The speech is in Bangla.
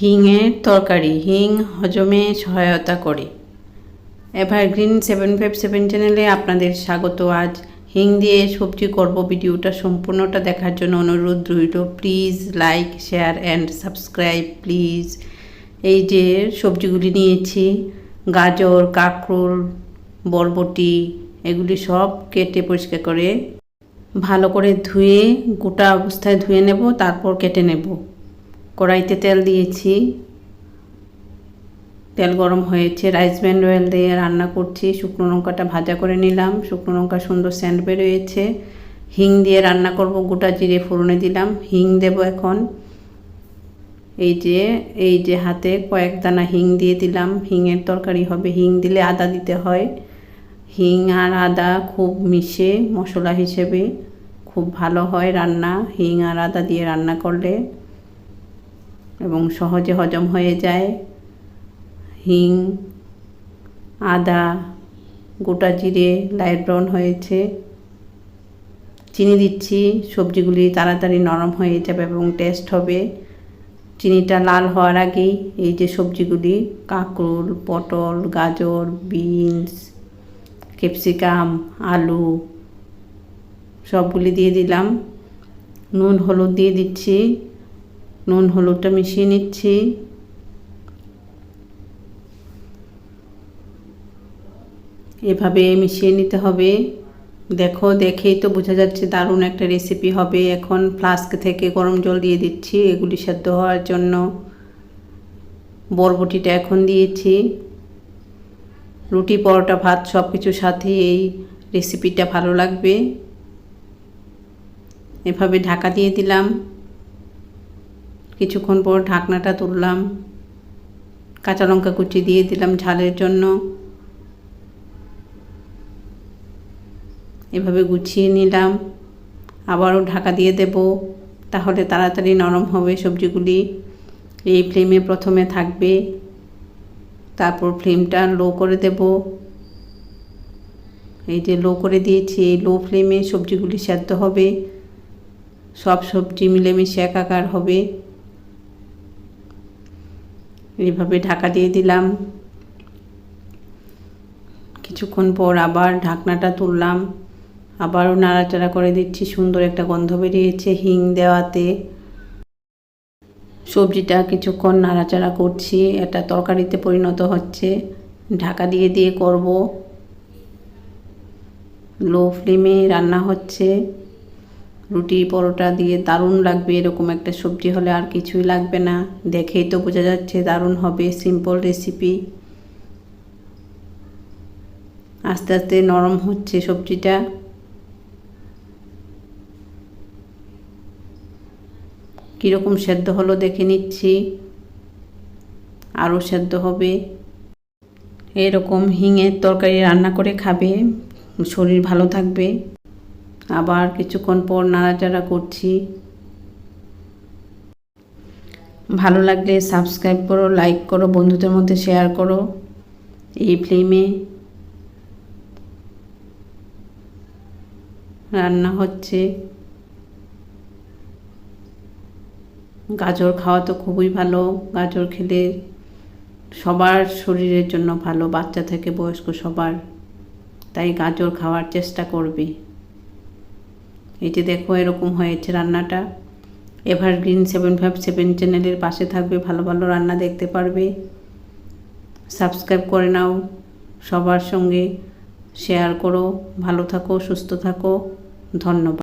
হিংয়ের তরকারি, হিং হজমে সহায়তা করে। এভারগ্রিন সেভেন ফাইভ সেভেন চ্যানেলে আপনাদের স্বাগত। আজ হিং দিয়ে সবজি করব। ভিডিওটা সম্পূর্ণটা দেখার জন্য অনুরোধ রইল। Please like, share and subscribe, please. এই যে সবজিগুলি নিয়েছি, গাজর, কাঁকরোল, বরবটি, এগুলি সব কেটে পরিষ্কার করে ভালো করে ধুয়ে, গোটা অবস্থায় ধুয়ে নেব, তারপর কেটে নেব। কড়াইতে তেল দিয়েছি। তেল গরম হয়েছে রাইস ব্যান্ড অয়েল দিয়ে রান্না করছি। শুকনো লঙ্কাটা ভাজা করে নিলাম। শুকনো লঙ্কা সুন্দর স্যান্ড বেরোয়েছে। হিং দিয়ে রান্না করব, গোটা জিরে ফোড়নে দিলাম। হিং দেব এখন। এই যে এই যে হাতে কয়েক দানা হিং দিয়ে দিলাম। হিংয়ের তরকারি হবে, হিং দিলে আদা দিতে হয়। হিং আর আদা খুব মিশে, মশলা হিসেবে। খুব ভালো হয় রান্না। হিং আর আদা দিয়ে রান্না করলে। এবং সহজে হজম হয়ে যায়। হিং, আদা, গোটা জিরে লাইট ব্রাউন হয়েছে। চিনি দিচ্ছি, সবজিগুলি তাড়াতাড়ি নরম হয়ে যাবে এবং টেস্ট হবে। চিনিটা লাল হওয়ার আগেই এই যে সবজিগুলি, কাঁকরোল, পটল, গাজর, বিনস, ক্যাপসিকাম, আলু, সবগুলি দিয়ে দিলাম। নুন, হলুদ দিয়ে দিচ্ছি। নুন, হলুদটা মিশিয়ে নিচ্ছি। এভাবে মিশিয়ে নিতে হবে। দেখো, দেখেই তো বোঝা যাচ্ছে দারুণ একটা রেসিপি হবে। এখন ফ্লাস্ক থেকে গরম জল দিয়ে দিচ্ছি, এগুলি সেদ্ধ হওয়ার জন্য। বরবটিটা এখন দিয়েছি। রুটি, পরোটা, ভাত সব কিছুর সাথে এই রেসিপিটা ভালো লাগবে। এভাবে ঢাকা দিয়ে দিলাম। কিছুক্ষণ পর ঢাকনাটা তুললাম, কাঁচা লঙ্কা কুচি দিয়ে দিলাম ঝালের জন্য। এভাবে গুছিয়ে নিলাম, আবারও ঢাকা দিয়ে দেব, তাহলে তাড়াতাড়ি নরম হবে সবজিগুলি। এই ফ্লেমে প্রথমে থাকবে, তারপর ফ্লেমটা লো করে দেব। এই যে লো করে দিয়েছি, এই লো ফ্লেমে সবজিগুলি সেদ্ধ হবে, সব সবজি মিলেমিশে একাকার হবে। এইভাবে ঢাকা দিয়ে দিলাম। কিছুক্ষণ পর আবার ঢাকনাটা তুললাম। আবারও নাড়াচাড়া করে দিচ্ছি, সুন্দর একটা গন্ধ বেরিয়েছে হিং দেওয়াতে। সবজিটা কিছুক্ষণ নাড়াচাড়া করছি এটা তরকারিতে পরিণত হচ্ছে। ঢাকা দিয়ে দিয়ে করব। লো ফ্লেমে রান্না হচ্ছে। রুটি, পরোটা দিয়ে দারুণ লাগবে, এরকম একটা সবজি হলে আর কিছুই লাগবে না। দেখেই তো বোঝা যাচ্ছে দারুণ হবে সিম্পল রেসিপি আস্তে আস্তে নরম হচ্ছে সবজিটা। কীরকম সেদ্ধ হলো দেখে নিচ্ছি। আরও সেদ্ধ হবে। এরকম হিঙের তরকারি রান্না করে খাবে, শরীর ভালো থাকবে। আবার কিছুক্ষণ পর নাড়াচাড়া করছি। ভালো লাগলে সাবস্ক্রাইব করো, লাইক করো, বন্ধুদের মধ্যে শেয়ার করো। এই ফ্লেমে রান্না হচ্ছে। গাজর খাওয়া তো খুবই ভালো। গাজর খেলে সবার শরীরের জন্য ভালো, বাচ্চা থেকে বয়স্ক সবার। তাই গাজর খাওয়ার চেষ্টা করবে। এই যে দেখো এরকম হয়েছে রান্নাটা। এভারগ্রিন সেভেন ফাইভ সেভেন চ্যানেলের পাশে থাকবে, ভালো ভালো রান্না দেখতে পারবে। সাবস্ক্রাইব করে নাও, সবার সঙ্গে শেয়ার করো। ভালো থাকো, সুস্থ থাকো। ধন্যবাদ।